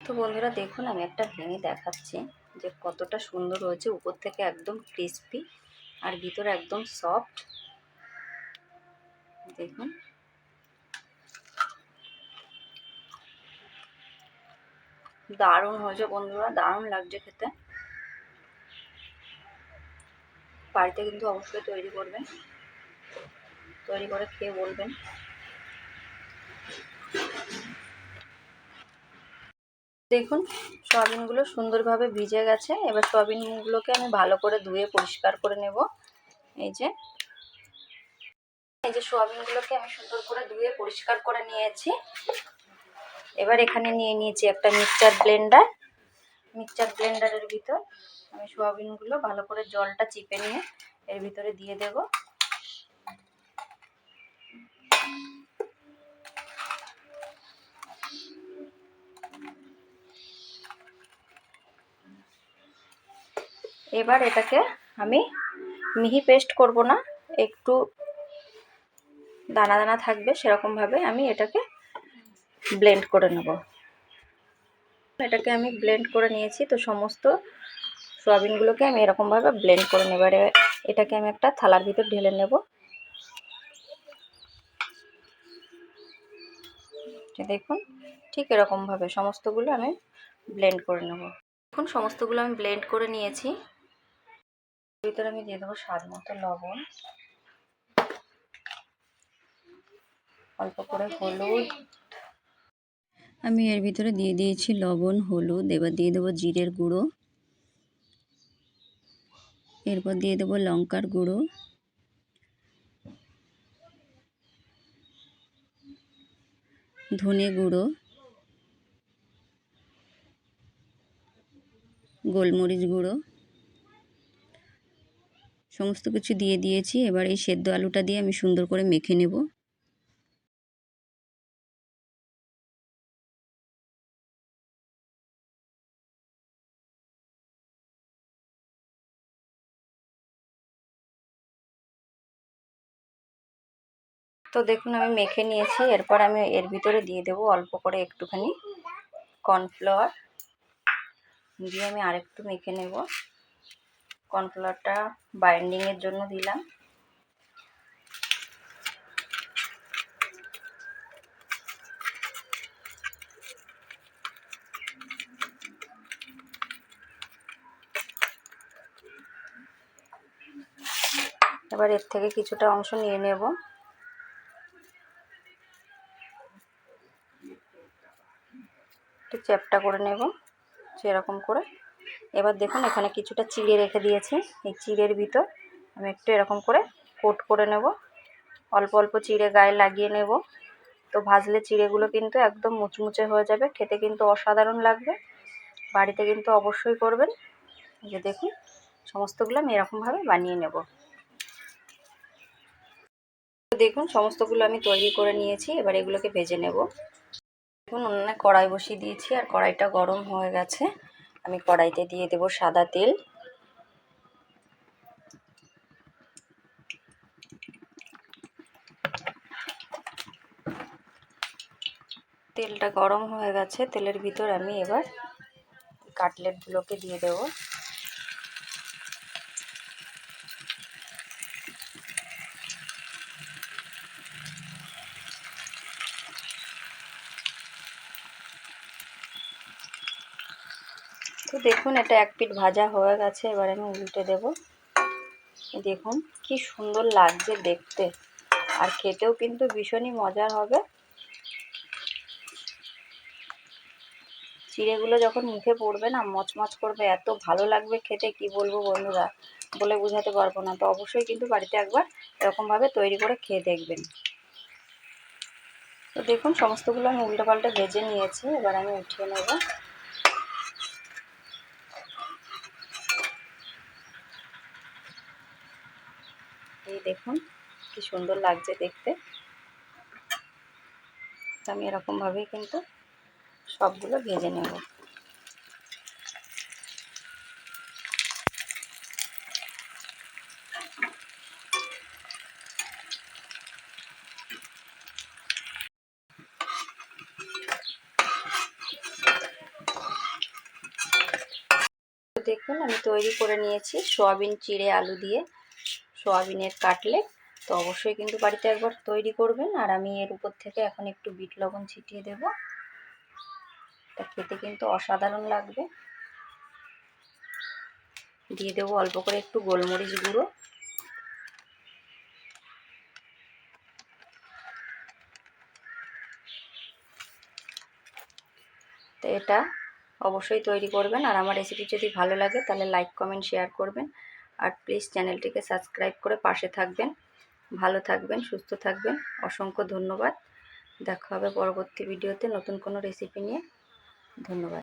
তো বন্ধুরা দেখুন, আমি একটা ভেঙে দেখাচ্ছি যে কতটা সুন্দর হয়েছে। উপর থেকে একদম ক্রিস্পি আর ভিতরে একদম সফট দেখুন। দারুণ হয়েছে বন্ধুরা, দারুণ লাগছে খেতে। বাড়িতে কিন্তু অবশ্যই তৈরি করবেন। তৈরি করে খেয়ে বলবেন। দেখুন, সয়াবিনগুলো সুন্দরভাবে ভিজে গেছে। এবার সয়াবিনগুলোকে আমি ভালো করে ধুয়ে পরিষ্কার করে নেব। এই যে এই যে সয়াবিনগুলোকে আমি সুন্দর করে ধুয়ে পরিষ্কার করে নিয়েছি। এবার এখানে নিয়ে নিয়েছি একটা মিক্সচার ব্লেন্ডার। মিক্সচার ব্লেন্ডারের ভিতর আমি সয়াবিনগুলো ভালো করে জলটা চিপে নিয়ে এর ভিতরে দিয়ে দেব। এবার এটাকে আমি মিহি পেস্ট করব না, একটু দানা দানা থাকবে সেরকমভাবে আমি এটাকে ব্লেন্ড করে নেব। এটাকে আমি ব্লেন্ড করে নিয়েছি, তো সমস্ত সোয়াবিনগুলোকে আমি এরকমভাবে ব্লেন্ড করে নেব। এবারে এটাকে আমি একটা থালার ভিতর ঢেলে নেব। দেখুন, ঠিক এরকমভাবে সমস্তগুলো আমি ব্লেন্ড করে নেব। এখন সমস্তগুলো আমি ব্লেন্ড করে নিয়েছি। ভিতরে আমি দিয়ে দেবো স্বাদ মতো লবণ। অল্প করে হলুদ। আমি এর ভিতরে দিয়ে দিয়েছি লবণ, হলুদ, এবার দিয়ে দেবো জিরের গুঁড়ো। এরপর দিয়ে দেবো লঙ্কার গুঁড়ো। ধনে গুঁড়ো। গোলমরিচ গুঁড়ো। সমস্ত কিছু দিয়ে দিয়েছি। এবার এই সেদ্ধ আলুটা দিয়ে আমি সুন্দর করে মেখে নেব। তো দেখুন, আমি মেখে নিয়েছি। এরপর আমি এর ভিতরে দিয়ে দেবো অল্প করে একটুখানি কর্নফ্লাওয়ার। দিয়ে আমি আরেকটু মেখে নেব। কর্নফ্লাওয়ারটা বাইন্ডিংয়ের জন্য দিলাম। এবার এর থেকে কিছুটা অংশ নিয়ে নেব। একটু চ্যাপটা করে নেব সেরকম করে। এবার দেখুন, এখানে কিছুটা চিড়ে রেখে দিয়েছি। এই চিড়ের ভিতর আমি একটু এরকম করে কোট করে নেব। অল্প অল্প চিড়ে গায়ে লাগিয়ে নেব। তো ভাজলে চিড়েগুলো কিন্তু একদম মুচমুচে হয়ে যাবে। খেতে কিন্তু অসাধারণ লাগবে। বাড়িতে কিন্তু অবশ্যই করবেন। যে দেখুন, সমস্তগুলো আমি এরকমভাবে বানিয়ে নেব। দেখুন, সমস্তগুলো আমি তৈরি করে নিয়েছি। এবার এগুলোকে ভেজে নেব। দেখুন, উনুনে কড়াই বসিয়ে দিয়েছি আর কড়াইটা গরম হয়ে গেছে। আমি কড়াইতে দিয়ে দেব সাদা তেল। তেলটা গরম হয়ে গেছে, তেলের ভিতর আমি এবার কাটলেটগুলোকে দিয়ে দেব। তো দেখুন, এটা এক পিঠ ভাজা হয়ে গেছে, এবার আমি উল্টে দেব। দেখুন, কি সুন্দর লাগছে দেখতে। আর খেতেও কিন্তু ভীষণই মজার হবে। চিড়েগুলো যখন মুখে পড়বে না, মচমচ করবে, এত ভালো লাগবে খেতে, কি বলব বন্ধুরা? বলে বোঝাতে পারব না। তো অবশ্যই কিন্তু বাড়িতে একবার এরকমভাবে তৈরি করে খেয়ে দেখবেন। তো দেখুন, সমস্তগুলো আমি উল্টো পাল্টে ভেজে নিয়েছি। এবার আমি উঠিয়ে নেব। এই দেখুন, কি সুন্দর লাগছে দেখতে। আমি এরকমভাবেই কিন্তু সবগুলো ভেজে নেব। দেখুন, আমি তৈরি করে নিয়েছি সোয়াবিন, চিড়ে, আলু দিয়ে। সোয়াবিনের কাটলেট তো অবশ্যই কিন্তু বাড়িতে একবার তৈরি করবেন। আর আমি এর উপর থেকে এখন একটু বিট লবণ ছিটিয়ে দেব। তা খেতে কিন্তু অসাধারণ লাগবে। দিয়ে দেবো অল্প করে একটু গোলমরিচ গুঁড়ো। তো এটা অবশ্যই তৈরি করবেন। আর আমার রেসিপি যদি ভালো লাগে, তাহলে লাইক কমেন্ট শেয়ার করবেন। আর প্লিজ চ্যানেলটিকে সাবস্ক্রাইব করে পাশে থাকবেন। ভালো থাকবেন, সুস্থ থাকবেন। অসংখ্য ধন্যবাদ। দেখা হবে পরবর্তী ভিডিওতে নতুন কোনো রেসিপি নিয়ে। ধন্যবাদ।